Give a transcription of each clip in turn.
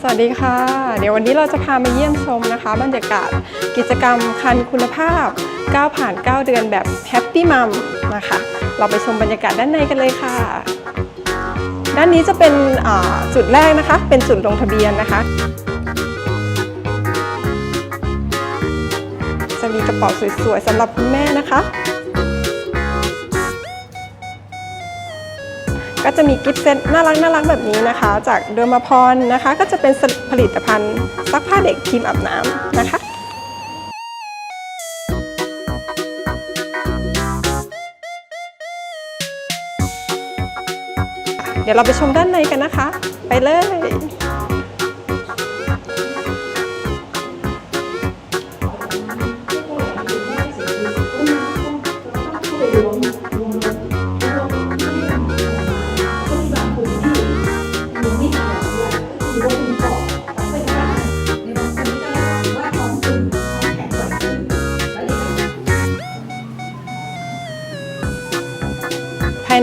สวัสดีค่ะ เดี๋ยววันนี้เราจะพามาเยี่ยมชมนะคะ บรรยากาศกิจกรรมคันคุณภาพ9ผ่าน 9 เดือนแบบแฮปปี้มัมนะคะ เราไปชมบรรยากาศด้านในกันเลยค่ะ ด้านนี้จะเป็นจุดแรกนะคะ เป็นจุดลงทะเบียนนะคะ จะมีกระเป๋าสวยๆสำหรับคุณแม่นะคะ จะมีกิฟต์เซตน่ารักน่ารักแบบนี้นะคะ จากเดอร์มาพรนะคะ ก็จะเป็นผลิตภัณฑ์ซักผ้าเด็กครีมอาบน้ำนะคะเดี๋ยวเราไปชมด้านในกันนะคะ ไปเลย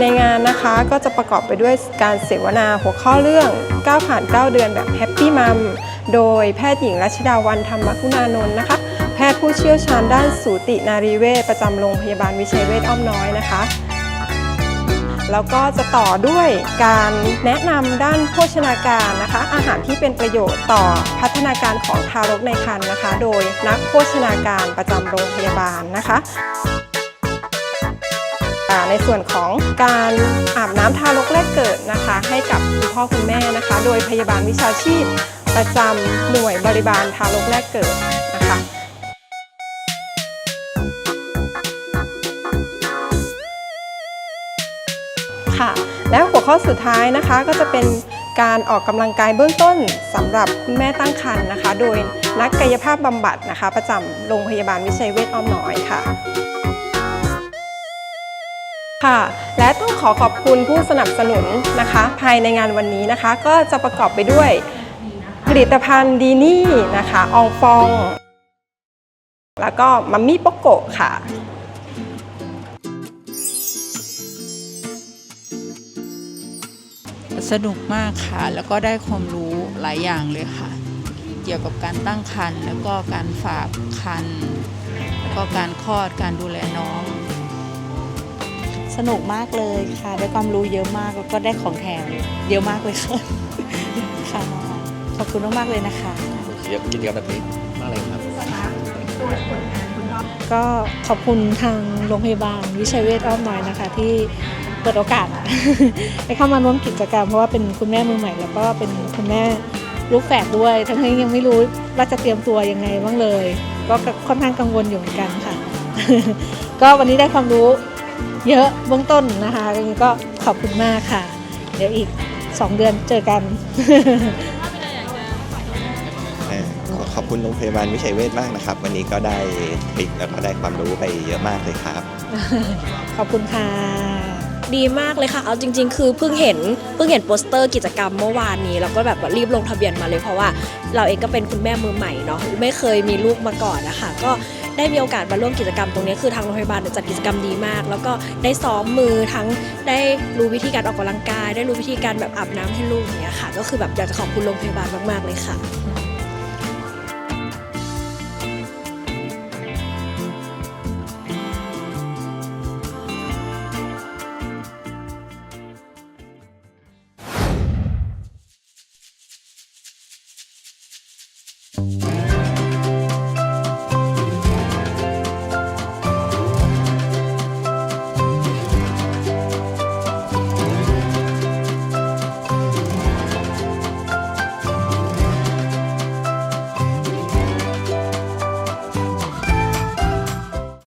ในงานนะคะก็จะประกอบไปด้วยการเสวนาหัวข้อเรื่อง9ผ่าน 9 เดือนแบบแฮปปี้มัมโดยแพทย์หญิงรัชดาวันธรรมคุณานนท์นะคะ แพทย์ผู้เชี่ยวชาญด้านสูตินารีเวชประจำโรงพยาบาลวิชัยเวชอ้อมน้อยนะคะแล้วก็จะต่อด้วยการแนะนำด้านโภชนาการนะคะ อาหารที่เป็นประโยชน์ต่อพัฒนาการของทารกในครรภ์นะคะ โดยนักโภชนาการประจำโรงพยาบาลนะคะ ในส่วนของการอาบน้ำทารกแรกเกิดนะคะ ให้กับคุณพ่อคุณแม่นะคะ โดยพยาบาลวิชาชีพ ประจำหน่วยบริบาลทารกแรกเกิดนะคะค่ะแล้วหัวข้อสุดท้ายนะคะก็จะเป็นการออกกำลังกายเบื้องต้นสำหรับคุณแม่ตั้งครรภ์นะคะ โดยนักกายภาพบำบัดนะคะ ประจำโรงพยาบาลวิชัยเวชอ้อมน้อยค่ะ ค่ะ และต้องขอขอบคุณผู้สนับสนุนนะคะ ภายในงานวันนี้นะคะ ก็จะประกอบไปด้วย ผลิตภัณฑ์ดีนี่นะคะอองฟอง แล้วก็มัมมี่โปโกะค่ะสนุกมากค่ะ แล้วก็ได้ความรู้หลายอย่างเลยค่ะ เกี่ยวกับการตั้งครรภ์แล้วก็การฝากครรภ์แล้วก็การคลอดการดูแลน้อง สนุกมากเลยค่ะ ได้ความรู้เยอะมากแล้วก็ได้ของแถมเยอะมากเลยค่ะค่ะขอบคุณมากๆเลยนะคะกิจกรรมกิจกรรมแบบนี้มากเลยครับก็ขอบคุณทางโรงพยาบาลวิชัยเวชอ้อมน้อยนะคะ ที่เปิดโอกาสให้เข้ามาร่วมกิจกรรมเพราะว่าเป็นคุณแม่มือใหม่ แล้วก็เป็นคุณแม่ลูกแฝดด้วย ทั้งที่ยังไม่รู้ว่าจะเตรียมตัวยังไงบ้างเลย ก็ค่อนข้างกังวลอยู่เหมือนกันค่ะ ก็วันนี้ได้ความรู้ เยอะเบื้องต้นนะคะยังไงก็ขอบคุณมากค่ะ เดี๋ยวอีก 2 เดือนเจอกัน เอ่อขอขอบคุณโรงพยาบาลวิชัยเวชมากนะครับ วันนี้ก็ได้ทริคแล้วก็ได้ความรู้ไปเยอะมากเลยครับ ขอบคุณค่ะ ดีมากเลยค่ะ เอาจริง ๆ คือเพิ่งเห็นเพิ่งเห็นโปสเตอร์กิจกรรมเมื่อวานนี้ แล้วก็แบบว่ารีบลงทะเบียนมาเลยเพราะว่าเราเองก็เป็นคุณแม่มือใหม่เนาะไม่เคยมีลูกมาก่อนนะคะก็ ได้มีโอกาสมาร่วมกิจกรรมตรงนี้คือทางโรงพยาบาลจัดกิจกรรมดีมาก แล้วก็ได้ซ้อมมือทั้งได้รู้วิธีการออกกำลังกาย ได้รู้วิธีการแบบอาบน้ำให้ลูกอย่างเงี้ยค่ะ ก็คือแบบอยากจะขอบคุณโรงพยาบาลมากๆเลยค่ะ